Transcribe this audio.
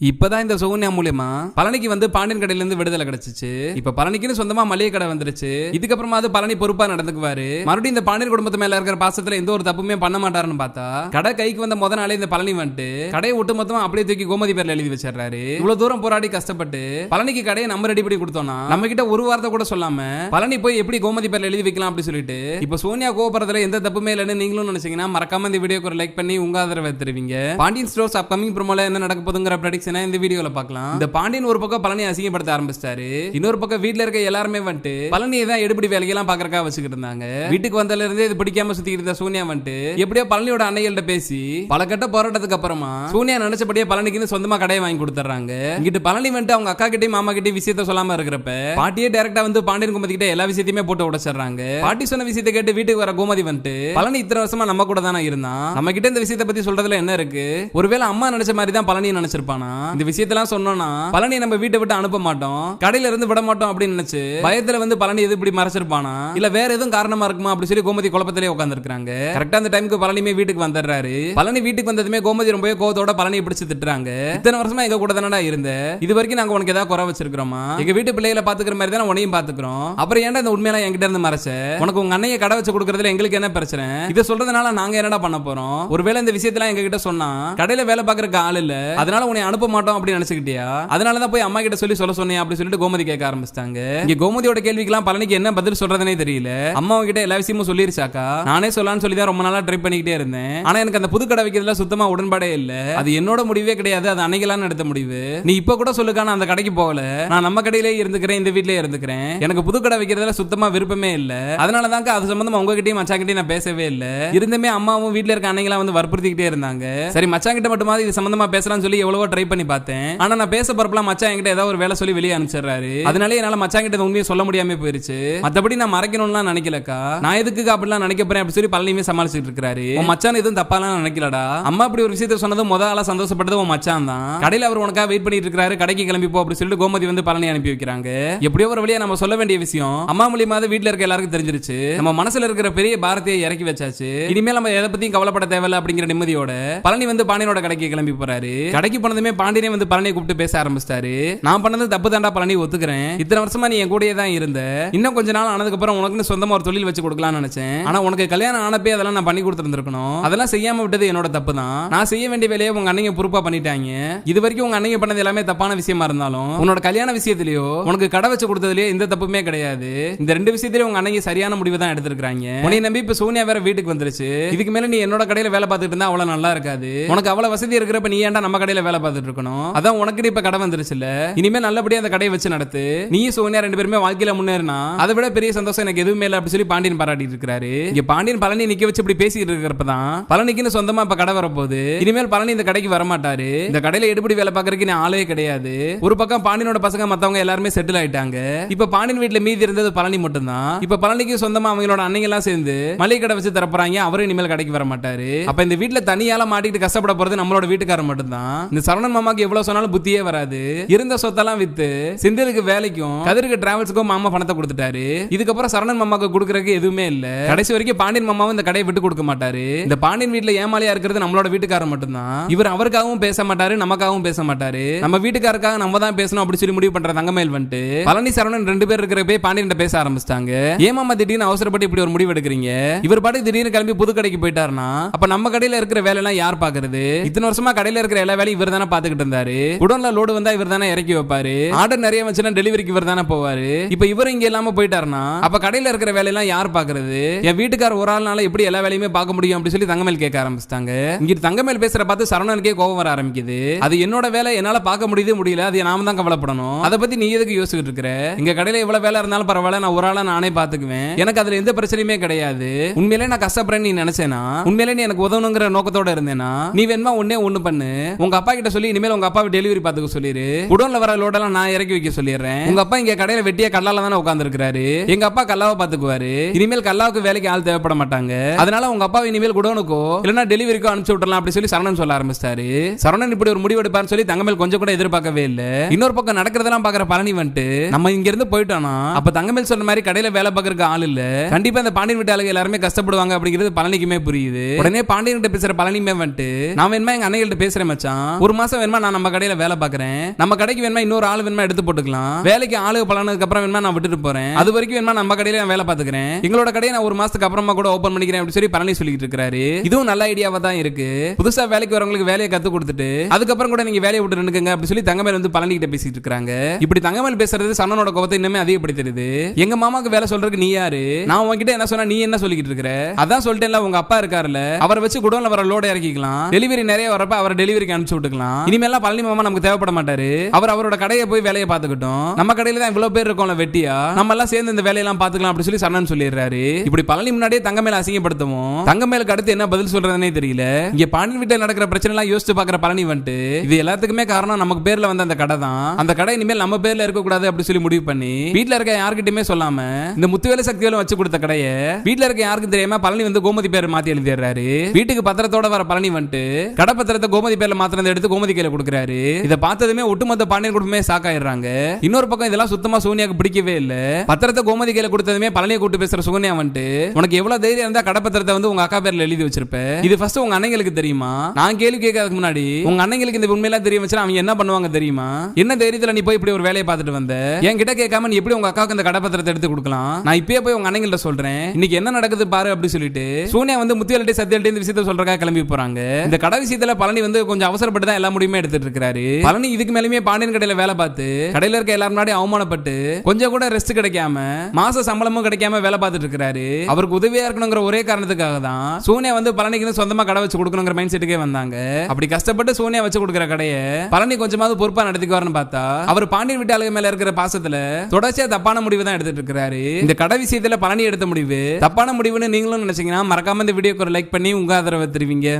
இப்பதான் இந்த சோனியா மூலியமா பழனிக்கு வந்து பாண்டியன் கடையில இருந்து விடுதலை கிடைச்சிச்சு. இப்ப பழனிக்குன்னு சொந்தமா மளிகை கடை வந்துருச்சு. இதுக்கப்புறமா அது பழனி பொறுப்பா நடந்துக்குவாரு. மறுபடியும் இந்த பாண்டியன் குடும்பத்து மேல இருக்கிற பாசத்துல எந்த ஒரு தப்புமே பண்ண மாட்டாருன்னு பார்த்தா கடை கைக்கு வந்த முத நாளே இந்த பழனி வந்துட்டு கடையை ஒட்டு மொத்தமா அப்படியே தூக்கி கோமதி பேர்ல எழுதி வச்சிடறாரு. இவ்வளவு தூரம் போராடி கஷ்டப்பட்டு பழனிக்கு கடையை நம்ம ரெடி பண்ணி கொடுத்தோம்னா நம்ம கிட்ட ஒரு வார்த்தை கூட சொல்லாம பழனி போய் எப்படி கோமதி பேர்ல எழுதி வைக்கலாம் அப்படி சொல்லிட்டு இப்ப சோனியா கோபுரத்துல எந்த தப்புமே இல்லைன்னு நீங்களும் நினைச்சீங்கன்னா மறக்காம இந்த வீடியோக்கு ஒரு லைக் பண்ணி உங்க ஆதரவை தருவீங்க. பாண்டியன் ஸ்டோர்ஸ் அப்கமிங் ப்ரோமோல என்ன நடக்க போதுங்கிற ப்ரெடிக்ஷனை இந்த வீடியோல பார்க்கலாம் இந்த பாண்டியன் ஒரு பக்கம் பழனி அசிங்கப்படுத்த ஆரம்பிச்சிட்டாரு. இன்னொரு பக்கம் வீட்டுல இருக்க எல்லாருமே வந்துட்டு பழனியை தான் எடுபடி வேலைக்கெல்லாம் பாக்குறக்கா வச்சுக்கிட்டு இருந்தாங்க. வீட்டுக்கு வந்ததுல இருந்தே இது பிடிக்காம சுத்திக்கிட்டு இருந்த சோனியா வந்துட்டு எப்படியோ பழனியோட அன்னைகள்ட்ட பேசி பல கட்ட போராட்டத்துக்கு அப்புறமா சோனியா நினைச்சபடியே பழனிக்குன்னு சொந்தமா கடையை வாங்கி கொடுத்துறாங்க. இங்கிட்டு பழனி வந்துட்டு அவங்க அக்கா கிட்டயும் மாமா கிட்டயும் விஷயத்த சொல்லாம இருக்கிறப்ப பாட்டியே டைரக்டா வந்து பாண்டியன் குமதி கிட்ட எல்லா விஷயத்தையுமே போட்டு உடைச்சிடுறாங்க. பாட்டி சொன்ன விஷயத்தை கேட்டு வீட்டுக்கு வர கோமதி வந்துட்டு பழனி இத்தனை வருஷமா நம்ம கூட தானே இருந்தான். நம்ம கிட்ட இந்த விஷயத்தை பத்தி சொல்றதுல என்ன இருக்கு? ஒருவேளை அம்மா நினைச்ச மாதிரி தான் பழனி நினைச்சிருப்பானா? இந்த விஷயத்தெல்லாம் சொன்னோம்னா பழனி நம்ம வீட்டை விட்டு அனுப்ப மாட்டோம். கடையில இருந்து விட மாட்டோம் அப்படின்னு நினைச்சு பயத்துல வந்து பழனி எது இப்படி மறைச்சிருப்பானா? இல்ல வேற எதுவும் காரணமா இருக்குமா அப்படி சொல்லி கோமதி குழப்பத்திலே உட்காந்துருக்காங்க கரெக்டா அந்த டைமுக்கு பழனியுமே வீட்டுக்கு வந்துடுறாரு. பழனி வீட்டுக்கு வந்ததுமே கோமதி ரொம்பவே கோவத்தோட பழனியை பிடிச்சு திட்டுறாங்க. இத்தனை வருஷமா எங்க கூட தானடா இருந்த? இது வரைக்கும் நாங்க உனக்கு ஏதாவது குறை வச்சிருக்கிறோமா? எங்க வீட்டு பிள்ளைகளை பாத்துக்கிற மாதிரி தானே உனையும் பாத்துக்கிறோம். அப்புறம் ஏன்டா இந்த உண்மையெல்லாம் என்கிட்ட இருந்து மறைச்ச? உனக்கு உங்க அண்ணைய கடை வச்சு கொடுக்கறதுல எங்களுக்கு என்ன பிரச்சனை? இதை சொல்றதுனால நாங்க என்னடா பண்ண போறோம்? ஒருவேளை இந்த விஷயத்தெல்லாம் எங்க கிட்ட சொன்னா கடையில வேலை பாக்குறதுக்கு ஆள் இல்ல. அதனால உன்னை அனுப்ப மாட்டோம் அப்படின்னு நினைச்சுக்கிட்டியா? அதனால தான் போய் அம்மா கிட்ட சொல்லி சொல்ல சொன்னேன் அப்படின்னு சொல்லிட்டு கோமதி கேட்க ஆரம்பிச்சிட்டாங்க. இங்க கோமதியோட கேள்விக்கெல்லாம் பழனிக்கு என்ன பதில் சொல்றதுனே தெரியல. அம்மா கிட்ட எல்லா விஷயமும் சொல்லிருச்சாக்கா? நானே சொல்லலாம்னு சொல்லி தான் ரொம்ப நாளா ட்ரை பண்ணிக்கிட்டே இருந்தேன். ஆனா எனக்கு அந்த புது கடை வைக்கிறதுல சுத்தமா உடன்பாடே இல்ல. அது என்னோட முடிவே கிடையாது அது அன்னைக்கெல்லாம் எடுத்த முடிவு. நீ இப்ப கூட சொல்லுக்கா நான் அந்த கடைக்கு போகல. நான் நம்ம கடையிலே இருந்துக்கிறேன் இந்த வீட்லயே இருந்துக்கிறேன். எனக்கு புது கடை வைக்கிறதுல சுத்தமா விருப்பமே இல்ல. அதனால தாங்க அது சம்பந்தமா உங்ககிட்டயும் மச்சாங்கிட்டயும் நான் பேசவே இல்ல. இருந்துமே அம்மாவும் வீட்ல இருக்க அன்னைங்களாம் வந்து வற்புறுத்திக்கிட்டே இருந்தாங்க. சரி மச்சாங்கிட்ட மட்டுமாவது இது சம்பந்தமா பேசலாம்னு சொல்லி எவ்வளவோ ட்ரை பண்ணி பண்ணி பார்த்தேன். ஆனா நான் பேச போறப்பலாம் மச்சான் என்கிட்ட ஏதாவது ஒரு வேலை சொல்லி வெளியே அனுப்பிச்சிடுறாரு. அதனால என்னால மச்சாங்கிட்ட கிட்ட உண்மையை சொல்ல முடியாம போயிருச்சு. மத்தபடி நான் மறைக்கணும்லாம் நினைக்கலக்கா. நான் எதுக்கு அப்படிலாம் நினைக்க போறேன் அப்படி சொல்லி பழனியுமே சமாளிச்சுட்டு இருக்காரு மச்சான் எதுவும் தப்பாலாம் நினைக்கலடா. அம்மா அப்படி ஒரு விஷயத்த சொன்னது முத ஆளா சந்தோஷப்பட்டது உன் மச்சான் தான். கடையில் அவர் உனக்காக வெயிட் பண்ணிட்டு இருக்காரு கடைக்கு கிளம்பி போ அப்படி சொல்லிட்டு கோமதி வந்து பழனி அனுப்பி வைக்கிறாங்க. எப்படியோ ஒரு வழியா நம்ம சொல்ல வேண்டிய விஷயம் அம்மா மூலியமாவது வீட்ல இருக்க எல்லாருக்கும் தெரிஞ்சிருச்சு. நம்ம மனசுல இருக்கிற பெரிய பாரதியை இறக்கி வச்சாச்சு. இனிமேல் நம்ம எதை பத்தியும் கவலைப்பட தேவையில்ல அப்படிங்கிற நிம்மதியோட பழனி வந்து பாண்டியனோட கடைக்கு கிளம்பி போறாரு. கடைக்கு போனதுமே பாண்டியனே வந்து பழனியை கூப்பிட்டு பேச ஆரம்பிச்சிட்டாரு. நான் பண்ணது தப்பு தாண்டா பழனி ஒத்துக்கிறேன். இத்தனை வருஷமா நீ என் கூடயே தான் இருந்த. இன்னும் கொஞ்ச நாள் ஆனதுக்கு அப்புறம் உனக்குன்னு சொந்தமா ஒரு தொழில் வச்சு கொடுக்கலாம்னு நினைச்சேன். ஆனா உனக்கு கல்யாணம் ஆனப்பே அதெல்லாம் நான் பண்ணி கொடுத்துருந்துருக்கணும். அதெல்லாம் செய்யாம விட்டது என்னோட தப்பு தான். நான் செய்ய வேண்டிய வேலையை உங்க அண்ணங்க பொறுப்பா பண்ணிட்டாங்க. இது வரைக்கும் உங்க அண்ணங்க பண்ணது எல்லாமே தப்பான விஷயமா இருந்தாலும் உன்னோட கல்யாண விஷயத்திலயோ உனக்கு கடை வச்சு கொடுத்ததுலயோ எந்த தப்புமே கிடையாது. இந்த ரெண்டு விஷயத்திலயும் உங்க அண்ணங்க சரியான முடிவு தான் எடுத்திருக்காங்க உன்னை நம்பி இப்ப சோனியா வேற வீட்டுக்கு வந்துருச்சு. இதுக்கு மேல நீ என்னோட கடையில வேலை பார்த்துட்டு இருந்தா அவ்வளவு நல்லா இருக்காது. உனக்கு அவ்வளவு வசதி இருக்கிறப்ப நீ ஏன்டா நம்ம கடையில வேலை பார்த்துட்டு இருக்கணும். அதான் உனக்கு இப்ப கடை வந்துருச்சுல இனிமே நல்லபடியா அந்த கடையை வச்சு நடத்து. நீ சோனியா ரெண்டு பேருமே வாழ்க்கையில முன்னேறினா அதை விட பெரிய சந்தோஷம் எனக்கு எதுவுமே இல்லை அப்படின்னு சொல்லி பாண்டியன் பாராட்டிட்டு இருக்காரு இங்க பாண்டியன் பழனி நிக்க வச்சு இப்படி பேசிட்டு இருக்கிறப்ப தான் பழனிக்குன்னு சொந்தமா இப்ப கடை வரப்போகுது. இனிமேல் பழனி இந்த கடைக்கு வர மாட்டாரு இந்த கடையில எடுபடி வேலை பாக்குறதுக்கு நீ ஆளே கிடையாது. ஒரு பக்கம் பாண்டியனோட பசங்க மத்தவங்க எல்லாருமே செட்டில் ஆயிட்டாங்க. இப்ப பாண்டியன் வீட்டுல மீதி இருந்தது பழனி மட்டும்தான். இப்ப பழனிக்கு சொந்தமா அவங்களோட அன்னைங்க எல்லாம் சேர்ந்து மளிகை கடை வச்சு தரப்போறாங்க அவரும் இனிமேல் கடைக்கு வர மாட்டாரு அப்ப இந்த வீட்டுல தனியால மாட்டிட்டு கஷ்டப்பட போறது நம்மளோட வீட்டுக்காரர் மட்டும்தான். இந்த சரவணன் மாமாக்கு எவ்வளவு சொன்னாலும் புத்தியே வராது. இருந்த சொத்தெல்லாம் வித்து செந்திலுக்கு வேலைக்கும் கதிருக்கு டிராவல்ஸுக்கும் மாமா பணத்தை கொடுத்துட்டாரு. இதுக்கப்புறம் சரணன் மாமாக்கு கொடுக்கறதுக்கு எதுவுமே இல்ல. கடைசி வரைக்கும் பாண்டியன் மாமாவும் இந்த கடையை விட்டு கொடுக்க மாட்டாரு. இந்த பாண்டியன் வீட்டுல ஏமாலியா இருக்கிறது நம்மளோட வீட்டுக்காரர் மட்டும்தான். இவர் அவருக்காகவும் பேச மாட்டாரு நமக்காகவும் பேச மாட்டாரு. நம்ம வீட்டுக்காரருக்காக நம்ம தான் பேசணும் அப்படி சொல்லி முடிவு பண்ற தங்கமேல் வந்துட்டு பழனி சரவணன் ரெண்டு பேர் இருக்கிறப்பே பாண்டியன் பேச ஆரம்பிச்சிட்டாங்க. ஏமாமா திடீர்னு அவசரப்பட்டு இப்படி ஒரு முடிவு எடுக்கிறீங்க? இவர் பாட்டுக்கு திடீர்னு கிளம்பி புது கடைக்கு போயிட்டாருன்னா அப்ப நம்ம கடையில இருக்கிற வேலை எல்லாம் யார் பாக்குறது? இத்தனை வருஷமா கடையில இருக்கிற எல்லா வேலையும் இவர் தானே பாத்துக்கிட்டு இருந்தாரு. குடோன்ல லோடு வந்தா இவர் தானே இறக்கி வைப்பாரு. ஆர்டர் நிறைய வச்சுனா டெலிவரிக்கு இவர் தானே போவாரு. இப்ப இவர் இங்க இல்லாம போயிட்டாருன்னா அப்ப கடையில இருக்கிற வேலையெல்லாம் யார் பாக்குறது என் வீட்டுக்கார ஒரு ஆள்னால எப்படி எல்லா வேலையுமே பார்க்க முடியும் அப்படின்னு சொல்லி தங்கமேல் கேட்க ஆரம்பிச்சிட்டாங்க. இங்க தங்கமேல் பேசுற பார்த்து சரவணனுக்கே கோபம் வர ஆரம்பிக்குது. அது என்னோட வேலை என்னால பார்க்க முடியுது முடியல. அது நாம தான் கவலைப்படணும். அதை பத்தி நீ எதுக்கு யோசிச்சுட்டு இருக்கிற இங்க கடையில எவ்வளவு வேலை இருந்தாலும் பரவாயில்ல நான் ஒரு ஆளா நானே பாத்துக்குவேன் எனக்கு அதுல எந்த பிரச்சனையுமே கிடையாது. உண்மையிலே நான் கஷ்டப்படுறேன்னு நீ நினைச்சேனா? உண்மையிலே நீ எனக்கு உதவணுங்கிற நோக்கத்தோட இருந்தேனா? நீ வேணுமா ஒன்னே ஒண்ணு பண்ணு. உங்க அப்பா கிட்ட சொல்லி இனிமேல் உங்க அப்பாவை டெலிவரி பாத்துக்க சொல்லிரு. குடோன்ல வர லோடெல்லாம் நான் இறக்கி வைக்க சொல்லிடுறேன். உங்க அப்பா இங்க கடையில வெட்டியா கல்லால தானே உட்காந்துருக்காரு எங்க அப்பா கல்லாவை பாத்துக்குவாரு இனிமேல் கல்லாவுக்கு வேலைக்கு ஆள் தேவைப்பட மாட்டாங்க. அதனால உங்க அப்பாவை இனிமேல் குடோனுக்கோ இல்லனா டெலிவரிக்கோ அனுப்பிச்சு விட்டுறலாம் அப்படி சொல்லி சரணன் சொல்ல ஆரம்பிச்சாரு. சரணன் இப்படி ஒரு முடிவு எடுப்பான்னு சொல்லி தங்கமேல் கொஞ்சம் கூட எதிர்பார்க்கவே இல்ல. இன்னொரு பக்கம் நடக்கிறதெல்லாம் பாக்குற பழனி வந்துட்டு நம்ம இங்க இருந்து போயிட்டோம்னா அப்ப தங்கமேல் சொன்ன மாதிரி கடையில வேலை பாக்குறதுக்கு ஆள் இல்ல. கண்டிப்பா இந்த பாண்டியன் வீட்டு ஆளுங்க எல்லாருமே கஷ்டப்படுவாங்க அப்படிங்கிறது பழனிக்குமே புரியுது. உடனே பாண்டியன் கிட்ட பேசுற பழனியுமே வந்துட்டு நான் வேணுமா எங்க அன்னைகள்ட்ட பேசுறேன் மச்சான். ஒரு மாசம் வேணுமா? நான் நம்ம கடையில வேலை பாக்குறேன் நம்ம கடைக்கு வேணுமா? இன்னொரு ஆள் வேணுமா? எடுத்து போட்டுக்கலாம். வேலைக்கு ஆளு பழனதுக்கு அப்புறம் வேணுமா? நான் விட்டுட்டு போறேன். அது வரைக்கும் வேணுமா? நம்ம கடையில நான் வேலை பாத்துக்கிறேன் எங்களோட கடையை நான் ஒரு மாசத்துக்கு அப்புறமா கூட ஓபன் பண்ணிக்கிறேன் அப்படின்னு சொல்லி பழனி சொல்லிட்டு இருக்காரு இதுவும் நல்ல ஐடியாவா தான் இருக்கு. புதுசா வேலைக்கு வரவங்களுக்கு வேலையை கத்து கொடுத்துட்டு அதுக்கப்புறம் கூட நீங்க வேலையை விட்டு நின்னுக்கங்க அப்படின்னு சொல்லி தங்கமேல் வந்து பழனி கிட்ட பேசிட்டு இருக்காங்க இப்படி தங்கமேல் பேசுறது சன்னனோட கோபத்தை இன்னுமே அதிகப்படுத்துறது எங்க மாமாக்கு வேலை சொல்றதுக்கு நீ யாரு? நான் உன்கிட்ட என்ன சொன்னா நீ என்ன சொல்லிக்கிட்டு இருக்கிற? அதான் சொல்லிட்டேன்ல உங்க அப்பா இருக்காருல்ல. அவரை வச்சு குடோன்ல வர லோட இறக்கிக்கலாம். டெலிவரி நிறைய வரப்ப அவரை டெலிவரிக்கு அனுப்பிச்சு விட்டுக்கலாம். இனிமேலாம் பழனி மாமா நமக்கு தேவைப்பட மாட்டாரு. அவர் அவரோட கடையை போய் வேலையை பார்த்துக்கிட்டோம். நம்ம கடையில தான் இவ்வளவு பேர் இருக்கோம்ல வெட்டியா? நம்ம எல்லாம் சேர்ந்து இந்த வேலையெல்லாம் பாத்துக்கலாம் அப்படி சொல்லி சரணன் சொல்லிடுறாரு. இப்படி பழனி முன்னாடியே தங்க மேல அசிங்கப்படுத்தவும். தங்க மேலுக்கு அடுத்து என்ன பதில் சொல்றதுனே தெரியல. இங்க பாண்டியன் வீட்டில் நடக்கிற பிரச்சனை எல்லாம் யோசிச்சு பாக்குற பழனி வந்துட்டு இது எல்லாத்துக்குமே காரணம் நமக்கு பேர்ல வந்த அந்த கடை தான். அந்த கடை இனிமேல் நம்ம பேர்ல இருக்க கூடாது அப்படி சொல்லி முடிவு பண்ணி வீட்டுல இருக்க யார்கிட்டயுமே சொல்லாம இந்த முத்துவேல சக்திகளும் வச்சு கொடுத்த கடையை வீட்ல இருக்க யாருக்கும் தெரியாம பழனி வந்து கோமதி பேர் மாத்தி எழுதிடுறாரு. வீட்டுக்கு பத்திரத்தோட வர பழனி வந்துட்டு கடை பத்திரத்தை கோமதி பேர்ல மாத்திரத்தை எடுத்து கோமதி கையில கொடுக்குறாரு. இதை பார்த்ததுமே ஒட்டுமொத்த பாண்டியன் குடும்பமே சாக்காயிடுறாங்க. இன்னொரு பக்கம் இதெல்லாம் சுத்தமா சோனியாக்கு பிடிக்கவே இல்ல. பத்திரத்தை கோமதி கையில கொடுத்ததுமே பழனியை கூட்டு பேசுற சுகன்யா வந்துட்டு உனக்கு எவ்வளவு தைரியம் இருந்தா கடப்பத்திரத்தை வந்து உங்க அக்கா பேர்ல எழுதி வச்சிருப்ப? இது ஃபர்ஸ்ட் உங்க அண்ணங்களுக்கு தெரியுமா? நான் கேள்வி கேட்கறதுக்கு முன்னாடி உங்க அண்ணங்களுக்கு இந்த உண்மையெல்லாம் தெரிய வச்சா அவங்க என்ன பண்ணுவாங்க தெரியுமா? என்ன தைரியத்துல நீ போய் இப்படி ஒரு வேலையை பார்த்துட்டு வந்த? என் கிட்ட கேட்காம நீ எப்படி உங்க அக்காவுக்கு இந்த கடப்பத்திரத்தை எடுத்து கொடுக்கலாம்? நான் இப்பயே போய் உங்க அண்ணங்கள்ட்ட சொல்றேன். இன்னைக்கு என்ன நடக்குது பாரு அப்படி சொல்லிட்டு சோனியா வந்து முத்தியல்ட்டே சத்தியல்ட்டே இந்த விஷயத்த சொல்றக்கா கிளம்பி போறாங்க. இந்த கடை விஷயத்துல பழனி வந்து கொஞ்சம் அவசரப்பட்டு தான் எல்லா முடியுமே எடுத்துட்டு இருக்காரு பழனி இதுக்கு மேலுமே பாண்டியன் கடையில வேலை பார்த்து கடையில இருக்க எல்லாரும் முன்னாடி அவமானப்பட்டு கொஞ்சம் கூட ரெஸ்ட் கிடைக்காம மாச சம்பளமும் கிடைக்காம வேலை பார்த்துட்டு இருக்காரு அவருக்கு உதவியா இருக்கணுங்கிற ஒரே காரணத்துக்காக தான் சோனியா வந்து பழனிக்கு சொந்தமா கடை வச்சு கொடுக்கணுங்கிற மைண்ட் செட்டுக்கே வந்தாங்க. அப்படி கஷ்டப்பட்டு சோனியா வச்சு கொடுக்குற கடையை பழனி கொஞ்சமாவது பொறுப்பா நடத்திக்குவாருன்னு பார்த்தா அவர் பாண்டியன் வீட்டு மேல இருக்கிற பாசத்துல தொடர்ச்சியா தப்பான முடிவு தான் எடுத்துட்டு இருக்காரு இந்த கடை விஷயத்துல பழனி எடுத்த முடிவு தப்பான முடிவுன்னு நீங்களும் நினைச்சீங்கன்னா மறக்காம இந்த வீடியோக்கு ஒரு லைக் பண்ணி உங்க ஆதரவை தெரிவிங்க.